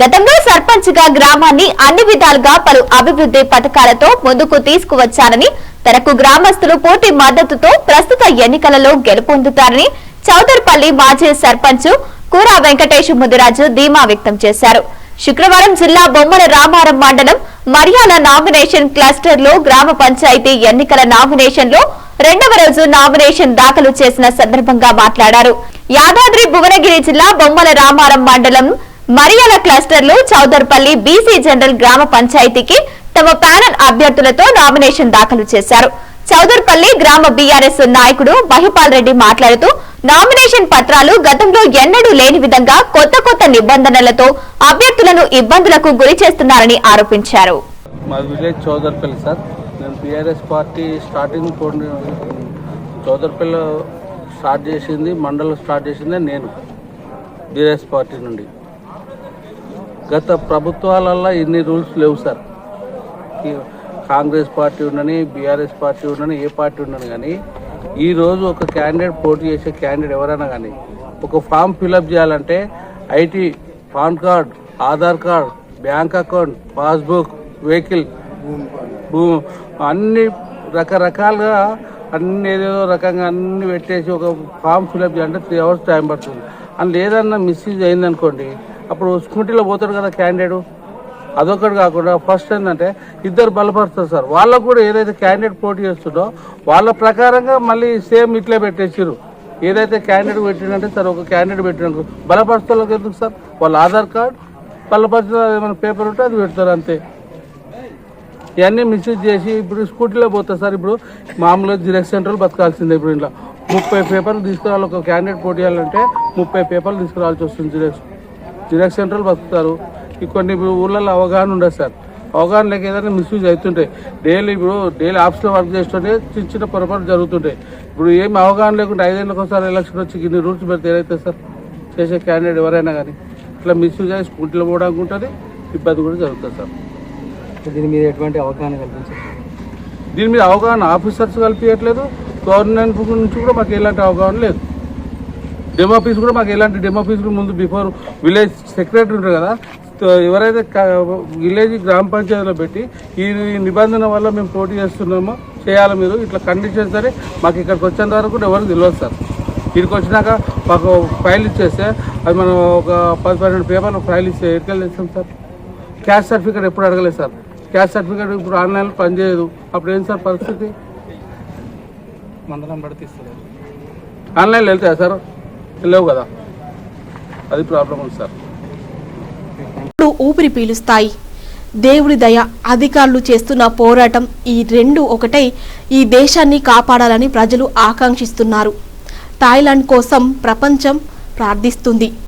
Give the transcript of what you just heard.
గతంలో సర్పంచ్గా గ్రామాన్ని అన్ని విధాలుగా పలు అభివృద్ధి పథకాలతో ముందుకు తీసుకువచ్చానని తనకు గ్రామస్తులు పూర్తి మద్దతుతో ప్రస్తుత ఎన్నికలలో గెలుపొందుతారని చౌదర్పల్లి మాజీ సర్పంచ్ కూరా వెంకటేష్ ముదిరాజు ధీమా వ్యక్తం చేశారు. శుక్రవారం జిల్లా బొమ్మల రామారం మండలం మర్యాల నామినేషన్ క్లస్టర్లో గ్రామ పంచాయతీ ఎన్నికల నామినేషన్లో రెండవ రోజు నామినేషన్ దాఖలు చేసిన సందర్భంగా మాట్లాడారు. యాదాద్రి భువనగిరి జిల్లా బొమ్మల రామారం మండలం మరియాల క్లస్టర్లు చౌదర్పల్లి బీసీ జనరల్ గ్రామ పంచాయతీకి తమ ప్యానల్ అభ్యర్థులతో నామినేషన్ దాఖలు చేశారు. చౌదర్పల్లి గ్రామ బీఆర్ఎస్ నాయకుడు మహిపాల్ రెడ్డి మాట్లాడుతూ నామినేషన్ పత్రాలు గతంలో ఎన్నడూ లేని విధంగా కొత్త కొత్త నిబంధనలతో అభ్యర్థులను ఇబ్బందులకు గురి చేస్తున్నారని ఆరోపించారు. మా village Chowdarpally sir. BRS party starting Chowdarpally start చేసింది మండలం స్టార్ట్ చేసింది నేను బీఆర్ఎస్ పార్టీ నుండి. గత ప్రభుత్వాలల్లో ఇన్ని రూల్స్ లేవు సార్. కాంగ్రెస్ పార్టీ ఉండని బీఆర్ఎస్ పార్టీ ఉండని ఏ పార్టీ ఉండని కానీ ఈరోజు ఒక క్యాండిడేట్ పోటీ చేసే క్యాండిడేట్ ఎవరైనా కానీ ఒక ఫామ్ ఫిలప్ చేయాలంటే IT PAN card Aadhaar card bank account passbook vehicle అన్ని రకరకాలుగా అన్ని ఏదేదో రకంగా అన్ని పెట్టేసి ఒక ఫామ్ ఫిలప్ చేయాలంటే త్రీ అవర్స్ టైం పడుతుంది. అండ్ లేదన్నా మిస్యూజ్ అయిందనుకోండి అప్పుడు స్కూటీలో పోతాడు కదా క్యాండిడేట్. అదొకటి కాకుండా ఫస్ట్ ఏంటంటే ఇద్దరు బలపరుస్తారు సార్. వాళ్ళకు కూడా ఏదైతే క్యాండిడేట్ పోటీ చేస్తుందో వాళ్ళ ప్రకారంగా మళ్ళీ సేమ్ ఇట్లే పెట్టేసారు ఏదైతే క్యాండిడేట్ పెట్టినంటే సార్ ఒక క్యాండిడేట్ పెట్టినాక బలపరుస్తారు ఎందుకు సార్? వాళ్ళ ఆధార్ కార్డ్ బలపరుచులో ఏమైనా పేపర్ ఉంటే అది పెడతారు అంతే. ఇవన్నీ మిస్యూజ్ చేసి ఇప్పుడు స్కూటీలో పోతా సార్. ఇప్పుడు మామూలుగా జిరాక్స్ సెంటర్లు బతకాల్సిందే ఇప్పుడు ఇంట్లో. ముప్పై పేపర్లు తీసుకురావాలి ఒక క్యాండిడేట్ పోటీ చేయాలంటే ముప్పై పేపర్లు తీసుకురావాల్సి వస్తుంది జిరాక్స్. జిరాక్స్ సెంటర్లు బతుకుతారు కొన్ని ఇప్పుడు ఊళ్ళల్లో అవగాహన ఉండదు సార్. అవగాహన లేక ఏదైనా మిస్యూజ్ అవుతుంటాయి. డైలీ ఇప్పుడు డైలీ ఆఫీస్లో వర్క్ చేస్తుంటే చిన్న చిన్న పొరపాటు జరుగుతుంటాయి. ఇప్పుడు ఏమి అవగాహన లేకుండా ఐదేళ్ళకి ఒకసారి ఎలక్షన్ వచ్చి ఇన్ని రూల్స్ పెడితే ఏదైతే సార్? చేసే క్యాండిడేట్ ఎవరైనా కానీ ఇట్లా మిస్యూజ్ అయ్యి స్కూటీలో పోవడానికి ఉంటుంది ఇబ్బంది కూడా జరుగుతుంది సార్. దీని మీద ఎటువంటి అవగాహన కల్పించారు. దీని మీద అవగాహన ఆఫీసర్స్ కల్పించట్లేదు. గవర్నమెంట్ నుంచి కూడా మాకు ఎలాంటి అవగాహన లేదు. డెమో ఆఫీస్ కూడా మాకు ఎలాంటి డెమో ఆఫీస్ కూడా ముందు బిఫోర్ విలేజ్ సెక్రటరీ ఉంటారు కదా ఎవరైతే విలేజ్ గ్రామ పంచాయతీలో పెట్టి ఈ నిబంధన వల్ల మేము పోటీ చేస్తున్నామో చేయాలి మీరు ఇట్లా కండిషన్స్ అని మాకు ఇక్కడికి వచ్చేంత వరకు కూడా ఎవరికి తెలియదు సార్. ఇక్కడికి వచ్చినాక మాకు ఫైల్ ఇచ్చేస్తే అది మనం ఒక పది పన్నెండు పేపర్లు ఫైల్ ఇస్తే ఎట్లా ఇస్తాం సార్? క్యాస్ట్ సర్టిఫికేట్ ఎప్పుడు అడగలేదు సార్. క్యాస్ట్ సర్టిఫికేట్ ఇప్పుడు ఆన్లైన్లో పనిచేయదు. అప్పుడు ఏం సార్ పరిస్థితి? మందలం పడితే ఆన్లైన్లో వెళ్తాయా సార్? లేవు కదా? అది ప్రాబ్లం ఉంది సార్ ఇప్పుడు ఊపిరి పీలుస్తాయి. దేవుడి దయ అధికారులు చేస్తున్న పోరాటం ఈ రెండు ఒకటై ఈ దేశాన్ని కాపాడాలని ప్రజలు ఆకాంక్షిస్తున్నారు. థాయిలాండ్ కోసం ప్రపంచం ప్రార్థిస్తుంది.